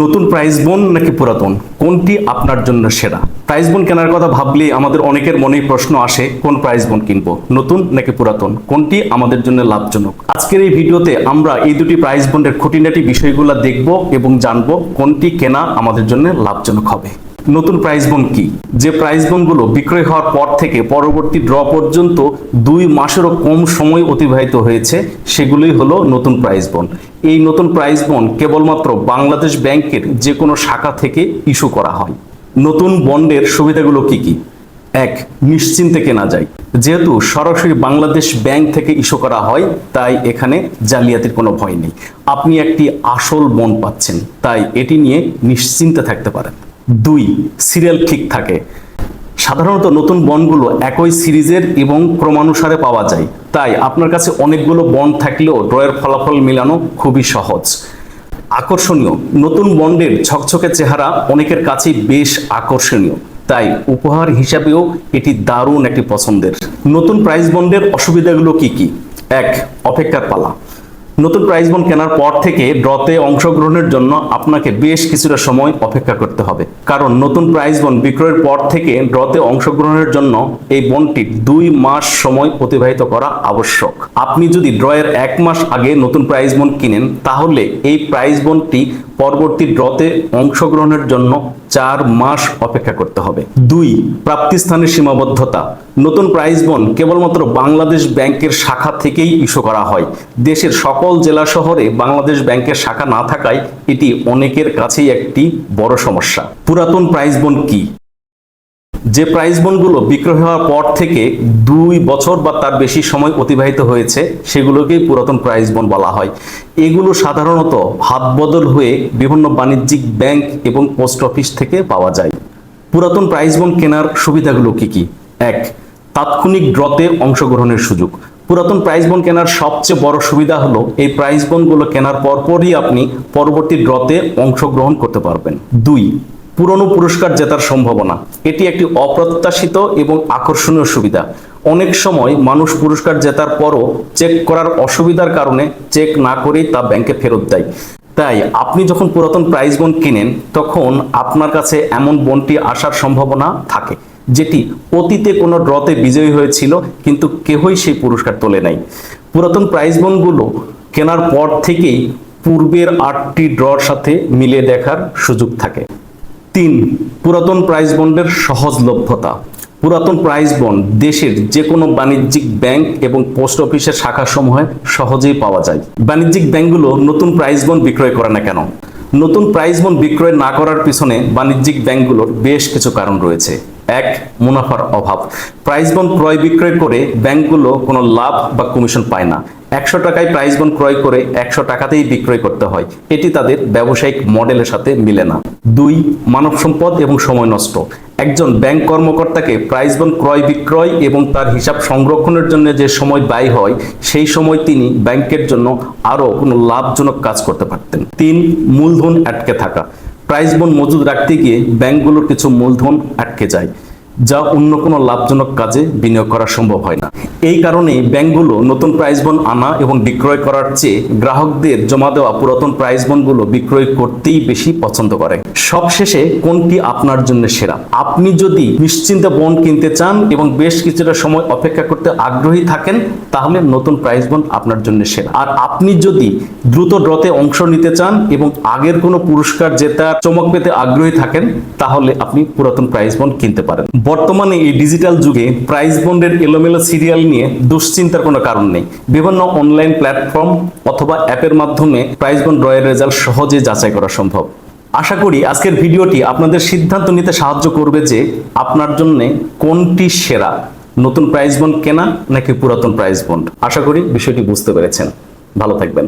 নতুন প্রাইজ বোন নাকি পুরাতন? কোনটি আপনার জন্য সেরা? প্রাইজ বোন কেনার কথা ভাবলেই আমাদের অনেকের মনেই প্রশ্ন আসে, কোন প্রাইজ বোন কিনব? নতুন নাকি পুরাতন? কোনটি আমাদের জন্য লাভজনক? আজকের এই ভিডিওতে আমরা এই দুটি প্রাইজ বোনের খুঁটিনাটি বিষয়গুলো দেখব এবং জানব কোনটি কেনা আমাদের জন্য লাভজনক হবে। নতুন প্রাইস বোন কি? যে প্রাইস বোনগুলো বিক্রয় হওয়ার পর থেকে পরবর্তী ড্র পর্যন্ত দুই মাসেরও কম সময় অতিবাহিত হয়েছে, সেগুলোই হলো নতুন প্রাইস বোন এই নতুন প্রাইস বোন কেবলমাত্র বাংলাদেশ ব্যাংকের যে কোনো শাখা থেকে ইস্যু করা হয়। নতুন বন্ডের সুবিধাগুলো কি কি? এক, নিশ্চিন্তে কেনা যায়। যেহেতু সরাসরি বাংলাদেশ ব্যাংক থেকে ইস্যু করা হয়, তাই এখানে জালিয়াতির কোনো ভয় নেই। আপনি একটি আসল বন্ড পাচ্ছেন, তাই এটি নিয়ে নিশ্চিন্তে থাকতে পারেন। দুই সিরিয়াল ঠিক থাকে। সাধারণত নতুন বন্ডগুলো একই সিরিজের এবং ক্রমানুসারে পাওয়া যায়। তাই আপনার কাছে অনেকগুলো বন্ড থাকলেও ড্রয়ের ফলাফল মেলানো খুবই সহজ। আকর্ষণীয়, নতুন বন্ডের ঝকঝকে চেহারা অনেকের কাছেই বেশ আকর্ষণীয়। তাই উপহার হিসাবেও এটি দারুণ একটি পছন্দের। নতুন প্রাইস বন্ডের অসুবিধাগুলো কি কি? এক, অপেক্ষার পালা। নতুন প্রাইজ বন্ড কেনার পর থেকে ড্রতে অংশগ্রহণের জন্য আপনাকে বেশ কিছুটা সময় অপেক্ষা করতে হবে। কারণ নতুন প্রাইজ বন্ড বিক্রয়ের পর থেকে ড্রতে অংশগ্রহণের জন্য এই বন্ডটির দুই মাস সময় অতিবাহিত করা আবশ্যক। আপনি যদি ড্রয়ের এক মাস আগে নতুন প্রাইজ বন্ড কিনেন, তাহলে এই প্রাইজ বন্ডটি পরবর্তী ড্রতে অংশগ্রহণের জন্য চার মাস অপেক্ষা করতে হবে। দুই, প্রাপ্তিস্থানের সীমাবদ্ধতা। নতুন প্রাইজ বন কেবলমাত্র বাংলাদেশ ব্যাংকের শাখা থেকেই ইস্যু করা হয়। দেশের সকল জেলা শহরে বাংলাদেশ ব্যাংকের শাখা না থাকায় এটি অনেকের কাছেই একটি বড় সমস্যা। পুরাতন প্রাইজ বন কি? যে প্রাইস বন্ডগুলো বিক্রয় হওয়ার পর থেকে দুই বছর বা তার বেশি সময় অতিবাহিত হয়েছে, সেগুলোকেই পুরাতন প্রাইস বন্ড বলা হয়। এগুলো সাধারণত হাত বদল হয়ে বিভিন্ন বাণিজ্যিক ব্যাংক এবং পোস্ট অফিস থেকে পাওয়া যায়। পুরাতন প্রাইস বন্ড কেনার সুবিধাগুলো কি কি? এক, তাৎক্ষণিক ড্রতে অংশগ্রহণের সুযোগ। পুরাতন প্রাইস বন্ড কেনার সবচেয়ে বড় সুবিধা হলো, এই প্রাইস বন্ডগুলো কেনার পরপরই আপনি পরবর্তী ড্রতে অংশগ্রহণ করতে পারবেন। দুই পুরনো পুরস্কার জেতার সম্ভাবনা। এটি একটি অপ্রত্যাশিত এবং আকর্ষণীয় সুবিধা। অনেক সময় মানুষ পুরস্কার জেতার পরও চেক করার অসুবিধার কারণে চেক না করেই তা ব্যাংকে ফেরত দেয়। তাই আপনি যখন পুরাতন প্রাইস বন্ড কিনেন, তখন আপনার কাছে এমন বন্ডটি আসার সম্ভাবনা থাকে, যেটি অতীতে কোনো ড্রতে বিজয়ী হয়েছিল, কিন্তু কেহই সেই পুরস্কার তোলে নাই পুরাতন প্রাইস বন্ডগুলো কেনার পর থেকেই পূর্বের আটটি ড্রর সাথে মিলে দেখার সুযোগ থাকে। তিন, পুরাতন প্রাইস বন্ডের সহজলভ্যতা। পুরাতন প্রাইস বন্ড দেশের যে কোনো বাণিজ্যিক ব্যাংক এবং পোস্ট অফিসের শাখাসমূহে সহজেই পাওয়া যায়। বাণিজ্যিক ব্যাংকগুলো নতুন প্রাইস বন্ড বিক্রয় করে না কেন? নতুন প্রাইস বন্ড বিক্রয় না করার পিছনে বাণিজ্যিক ব্যাংকগুলোর বেশ কিছু কারণ রয়েছে। এক, মুনাফার অভাব। প্রাইস বন্ড ক্রয় বিক্রয় করে ব্যাংকগুলো কোনো লাভ বা কমিশন পায় না। একশো টাকায় প্রাইস বন্ড ক্রয় করে একশো টাকাতেই বিক্রয় করতে হয়। এটি তাদের ব্যবসায়িক মডেলের সাথে মিলে না। দুই, মানব সম্পদ এবং সময় নষ্ট। একজন ব্যাংক কর্মকর্তাকে প্রাইস বন্ড ক্রয় বিক্রয় এবং তার হিসাব সংরক্ষণের জন্য যে সময় ব্যয় হয়, সেই সময় তিনি ব্যাংকের জন্য আরও কোনো লাভজনক কাজ করতে পারতেন। তিন, মূলধন আটকে থাকা। প্রাইস বন্ড মজুদ রাখতে গিয়ে ব্যাংকগুলোর কিছু মূলধন আটকে যায়। যা অন্য কোনো লাভজনক কাজে বিনিয়োগ করা সম্ভব হয় না। এই কারণে ব্যাংকগুলো নতুন প্রাইস বন্ড আনা এবং বিক্রয় করার চেয়ে গ্রাহকদের জমা দেওয়া পুরাতন প্রাইস বন্ডগুলো বিক্রয় করতেই বেশি পছন্দ করে। সবশেষে, কোনটি আপনার জন্য সেরা? আপনি যদি নিশ্চিন্তে বন্ড কিনতে চান এবং বেশ কিছুটা সময় অপেক্ষা করতে আগ্রহী থাকেন, তাহলে নতুন প্রাইস বন্ড আপনার জন্য সেরা। আর আপনি যদি দ্রুত ড্রতে অংশ নিতে চান এবং আগের কোনো পুরস্কার জেতার চমক পেতে আগ্রহী থাকেন, তাহলে আপনি পুরাতন প্রাইস বন্ড কিনতে পারেন। বর্তমানে এই ডিজিটাল যুগে প্রাইস বন্ডের এলোমেলো সিরিয়াল নিয়ে দুশ্চিন্তার কোনো কারণ নেই। বিভিন্ন অনলাইন প্ল্যাটফর্ম অথবা অ্যাপের মাধ্যমে প্রাইস বন্ড ড্রয়ের রেজাল্ট সহজে যাচাই করা সম্ভব। আশা করি আজকের ভিডিওটি আপনাদের সিদ্ধান্ত নিতে সাহায্য করবে যে আপনার জন্য কোনটি সেরা, নতুন প্রাইস বন্ড কেনা নাকি পুরাতন প্রাইস বন্ড। আশা করি বিষয়টি বুঝতে পেরেছেন। ভালো থাকবেন।